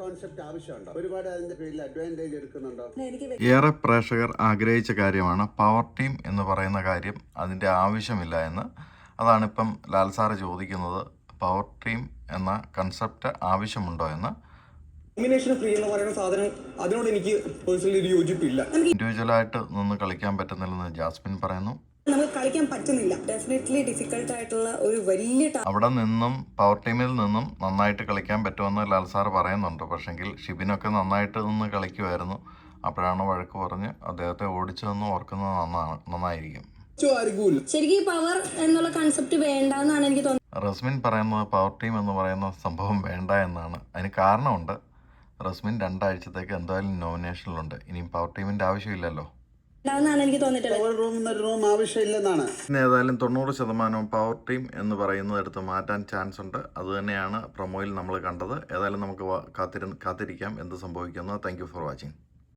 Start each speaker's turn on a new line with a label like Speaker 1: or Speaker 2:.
Speaker 1: Concept ആവശ്യമുണ്ടോ? ഒരുപാട് അതിന്റെ പേരിൽ അഡ്വാന്റേജ് എടുക്കുന്നുണ്ടോ?
Speaker 2: ഏറെ പ്രേക്ഷകർ ആഗ്രഹിച്ച കാര്യമാണ് പവർ ടീം എന്ന് പറയുന്ന കാര്യം അതിന്റെ ആവശ്യമില്ല എന്ന്. അതാണിപ്പം ലാൽ സാറ് ചോദിക്കുന്നത് പവർ ടീം എന്ന കൺസെപ്റ്റ് ആവശ്യമുണ്ടോ എന്ന്.
Speaker 3: കോമ്പിനേഷൻ ഫ്രീ എന്ന് പറയുന്ന സാധനം അതിനോട് എനിക്ക് പേഴ്സണലി ഒരു യോജിപ്പില്ല.
Speaker 2: ഇൻഡിവിജ്വലായിട്ട് നിന്ന് കളിക്കാൻ പറ്റുന്നില്ലെന്ന് ജാസ്മിൻ പറയുന്നു.
Speaker 4: നമുക്ക് കളിക്കാൻ പറ്റുന്നില്ല. ഡെഫിനറ്റ്ലി ഡിഫിക്കൽട്ട് ആയിട്ടുള്ള ഒരു വലിയ
Speaker 2: അവിടെ നിന്നും പവർ ടീമിൽ നിന്നും നന്നായിട്ട് കളിക്കാൻ പറ്റുമെന്ന് ലാൽ സാർ പറയുന്നുണ്ട്. പക്ഷെങ്കിൽ ഷിബിനൊക്കെ നന്നായിട്ട് നിന്ന് കളിക്കുമായിരുന്നു. അപ്പോഴാണ് വഴക്ക് പറഞ്ഞ് അദ്ദേഹത്തെ ഓടിച്ചതെന്ന് ഓർക്കുന്നത് നന്നാണ് നന്നായിരിക്കും.
Speaker 4: പവർ എന്നുള്ള കൺസെപ്റ്റ് വേണ്ടെന്നാണ് എനിക്ക് തോന്നുന്നത്.
Speaker 2: റസ്മിൻ പറയുന്നത് പവർ ടീം എന്ന് പറയുന്ന സംഭവം വേണ്ട എന്നാണ്. അതിന് കാരണമുണ്ട്. റസ്മിൻ രണ്ടാഴ്ചത്തേക്ക് എന്തായാലും നോമിനേഷനിലുണ്ട് ഇനിയും പവർ ടീമിന്റെ ആവശ്യമില്ലല്ലോ.
Speaker 1: റൂം ആവശ്യമില്ലെന്നാണ്.
Speaker 2: ഏതായാലും തൊണ്ണൂറ് ശതമാനവും പവർ ടീം എന്ന് പറയുന്നത് എടുത്ത് മാറ്റാൻ ചാൻസ് ഉണ്ട്. അതുതന്നെയാണ് പ്രൊമോയിൽ നമ്മൾ കണ്ടത്. ഏതായാലും നമുക്ക് കാത്തിരുന്ന് കാത്തിരിക്കാം എന്ത് സംഭവിക്കുന്നത് താങ്ക് യു ഫോർ വാച്ചിങ്